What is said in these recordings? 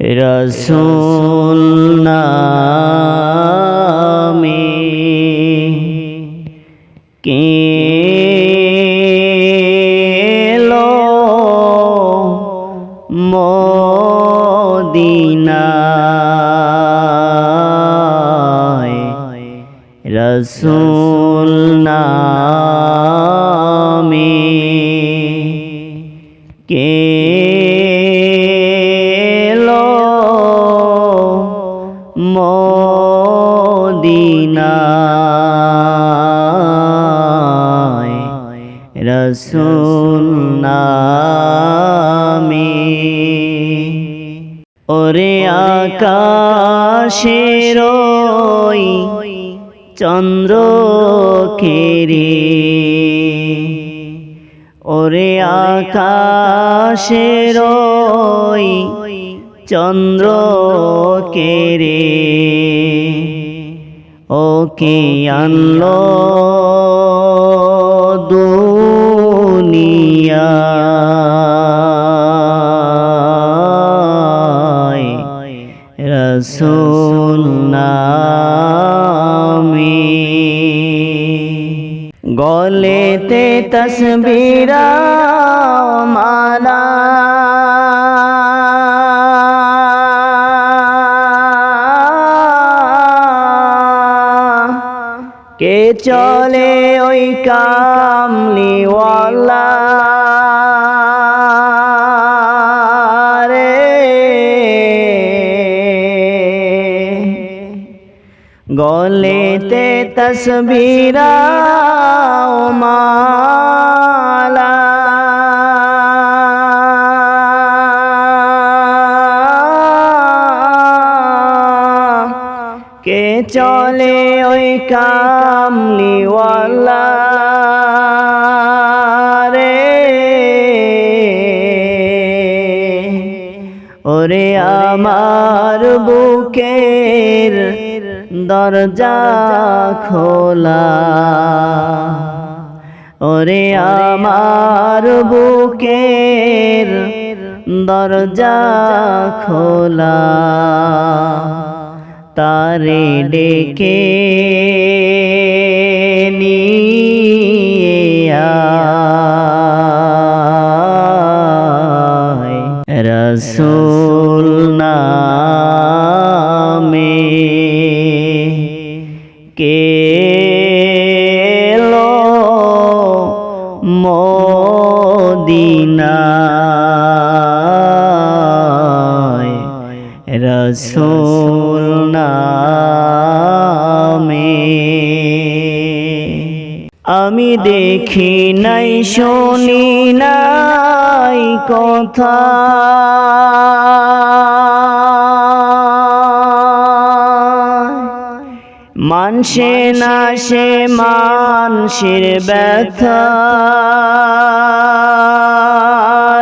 রসুল নামে কে লো মদিনায় রসুল নামে কে রসুল ওরে আকাশের চন্দ্র কেরে ওরে আকাশের চন্দ্র কেরে ওকে আনলো দুনিয়ায় রসুল নামি। গলেতে তসবিরা মালা কে চলে ওই কামলিওয়ালা? রে গলেতে তসবিরা মালা কে চলে ওই কামলিওয়ালা রে? ওরে আমার বুকের দরজা খোলা। ওরে আমার বুকের দরজা খোলা। তারে ডেকে রসুল নামে কে রসুল নামে। আমি দেখি নাই শুনি নাই কথা। মানসে না সে মানসের ব্যথা।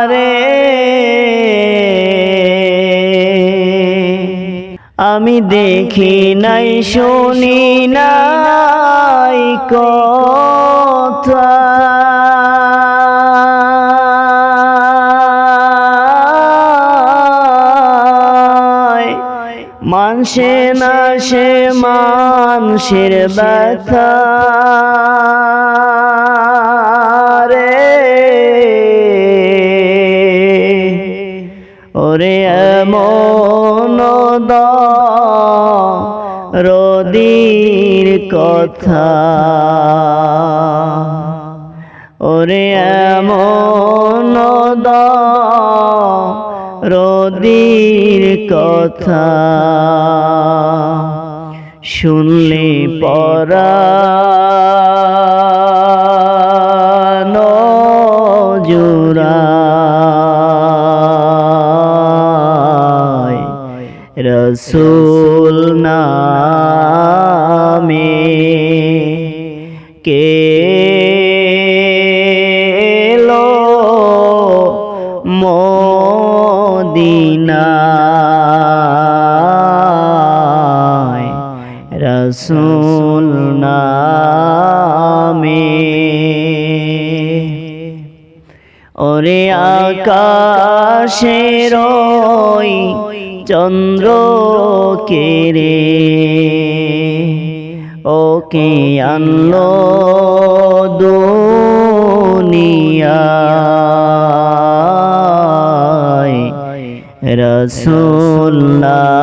রে আমি দেখি নাই শুনি নাই মানসে না সে মানসের ব্যথা। এমন রদির কথা। ওরে এমন রদির কথা। শুনলে পরা রসুল নামে কে লো মদিনায়? রসুল নামে ওরে আকাশের ওই চন্দ্র কেরে ওকে আনলো দুনিয়ায়। রসুল্লাহ